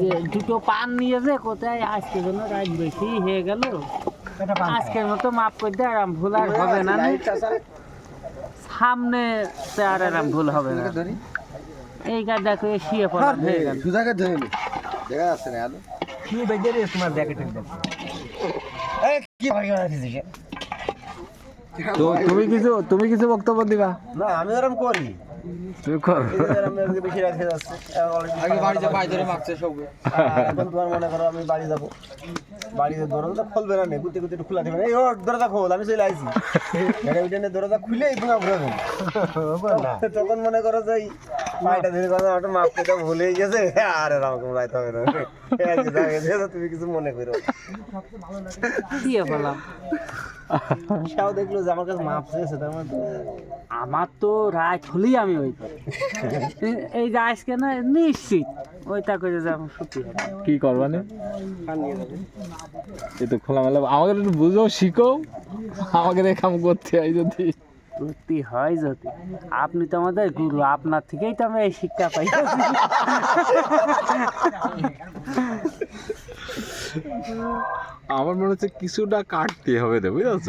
যে দুটো পান নিয়ে যে কোথায় আজকে যেন রাত বেশি হয়ে গেল। আজকের মতো মাফ করে দেয় আরাম ভুল আর হবে না সামনে তে আর আরাম ভুল হবে না। এই কাজ দেখো এ শুয়ে পড়া হয়ে গেল। ধরে নি। দেখা যাচ্ছে না আলো কি বেজে রে তোমার কি তুমি কিছু তুমি কিছু বক্তব্য দিবা। না আমি ওরকম করি। আমি আজকে বেশি রাত যাচ্ছে আগে বাড়ি যা বাড়ি ধরে মারছে সব এখন তোমার করো আমি বাড়ি যাব। বাড়িতে দরজা খুলবে না গুতে গুতে খোলা দেবে এই ও দরজা খোল আমি চলে আইছি। দরজা খুলে এই পুঙ্গা ঘুরে তখন মনে করো যে পায়টা ধরে কথা মাপ ভুলে গেছে। আরে রামকে রাইতে হবে না। তুমি কিছু মনে করো। সেও দেখল যে আমার কাছে মাপ চেয়েছে তার মানে আমার তো রাত হলেই আমি ওই করি। এই- যে আজকে না নিশ্চিত ওইটা করে যে আমার ছুটি কি করবানি কান নিয়ে এই তো খোলামেলা আমাকে একটু বুঝো শিখো। আমাকে দেখে কাম করতে হয় যদি। সত্যি হয় যদি। আপনি তো আমাদের গুরু আপনার থেকেই তো আমরা এই শিক্ষা পাই। আমার মনে হচ্ছে কিছুটা কাটতে হবে রে বুঝেছ?